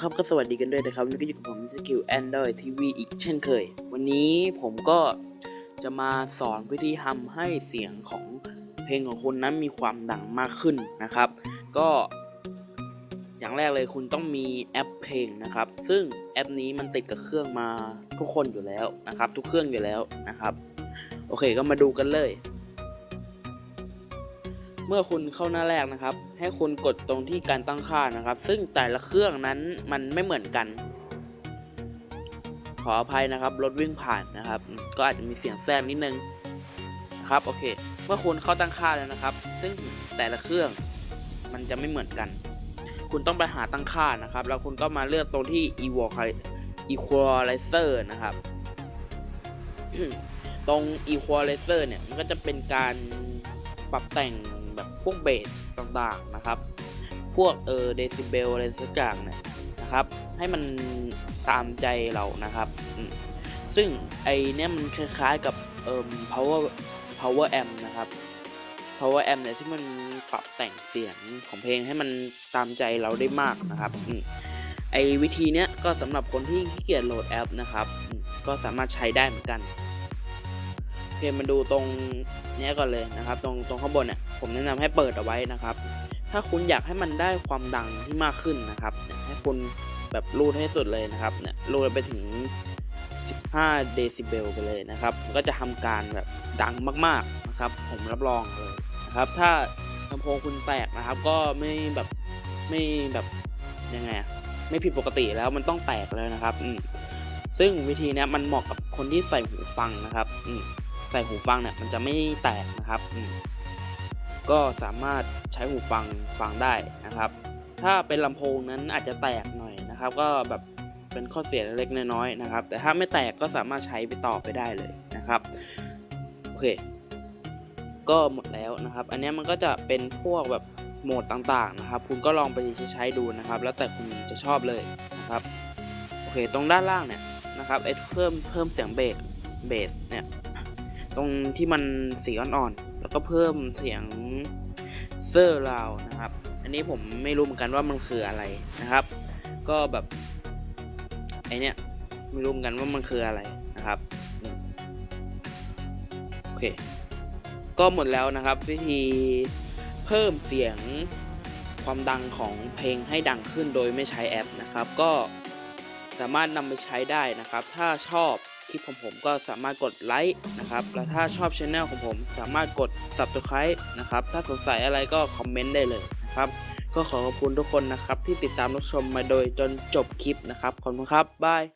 ครับก็สวัสดีกันด้วยนะครับวันนี่ก็อยู่กับผมสกิล Android TV อีกเช่นเคย วันนี้ผมก็จะมาสอนวิธีทำให้เสียงของเพลงของคุณนั้นมีความดังมากขึ้นนะครับ ก็อย่างแรกเลยคุณต้องมีแอปเพลงนะครับ ซึ่งแอปนี้มันติดกับเครื่องมาทุกคนอยู่แล้วนะครับ ทุกเครื่องอยู่แล้วนะครับ โอเคก็มาดูกันเลย เมื่อคุณเข้าหน้าแรกนะครับ ให้คุณกดตรงที่การตั้งค่านะครับ ซึ่งแต่ละเครื่องนั้นมันไม่เหมือนกัน ขออภัยนะครับรถวิ่งผ่านนะครับ ก็อาจจะมีเสียงแทรกนิดนึงนะครับโอเค เมื่อคุณเข้าตั้งค่าแล้วนะครับ ซึ่งแต่ละเครื่องมันจะไม่เหมือนกัน คุณต้องไปหาตั้งค่านะครับ แล้วคุณก็มาเลือกตรงที่ equalizer นะครับตรง equalizer เนี่ย มันก็จะเป็นการปรับแต่ง วกเบสต่างๆนะครับ พวกเออเดซิเบลอะไรสักอย่างเนี่ยนะครับ ให้มันตามใจเรานะครับซึ่งไอเนี้ยมันคล้ายๆกับเอ่ม power power amp นะครับ power amp เนี่ยที่มันปรับแต่งเสียงของเพลงให้มันตามใจเราได้มากนะครับไอวิธีเนี้ยก็สำหรับคนที่ขี้เกียจโหลดแอปนะครับ ก็สามารถใช้ได้เหมือนกัน เคมาดูตรงนี้ก่อนเลยนะครับ ตรงตรงข้างบนเนี่ยผมแนะนำให้เปิดเอาไว้นะครับ ถ้าคุณอยากให้มันได้ความดังที่มากขึ้นนะครับให้คุณแบบรูดให้สุดเลยนะครับเนี่ยรูดไปถึง 15 เดซิเบลไปเลยนะครับ ก็จะทำการแบบดังมากๆนะครับ ผมรับรองเลยนะครับ ถ้าลำโพงคุณแตกนะครับ ก็ไม่แบบไม่แบบยังไงไม่ผิดปกติแล้วมันต้องแตกเลยนะครับ อืมซึ่งวิธีนี้มันเหมาะกับคนที่ใส่หูฟังนะครับ อืม ใส่หูฟังเนี่ยมันจะไม่แตกนะครับ ก็สามารถใช้หูฟังฟังได้นะครับ ถ้าเป็นลำโพงนั้นอาจจะแตกหน่อยนะครับ ก็แบบเป็นข้อเสียเล็กน้อยๆนะครับ แต่ถ้าไม่แตกก็สามารถใช้ไปต่อไปได้เลยนะครับโอเค ก็หมดแล้วนะครับ อันนี้มันก็จะเป็นพวกแบบโหมดต่างๆนะครับ คุณก็ลองไปใช้ดูนะครับ แล้วแต่คุณจะชอบเลยนะครับโอเคตรงด้านล่างเนี่ยนะครับไอ้เพิ่มเพิ่มเสียงเบสเบสเนี่ย ตรงที่มันสีอ่อนๆ แล้วก็เพิ่มเสียงเซอร์ราวนะครับ อันนี้ผมไม่รู้เหมือนกันว่ามันคืออะไรนะครับ ก็แบบไอเนี้ยไม่รู้เหมือนกันว่ามันคืออะไรนะครับโอเค ก็หมดแล้วนะครับ วิธีเพิ่มเสียงความดังของเพลงให้ดังขึ้นโดยไม่ใช้แอปนะครับ ก็สามารถนำไปใช้ได้นะครับ ถ้าชอบ คลิปของผมก็สามารถกดไลค์นะครับ และถ้าชอบช anel ของผมสามารถกด subscribe นะครับ ถ้าสงสัยอะไรก็คอมเมนต์ได้เลยนะครับ ก็ขอขอบคุณทุกคนนะครับที่ติดตามรับชมมาโดยจนจบคลิปนะครับ ขอบคุณครับ บาย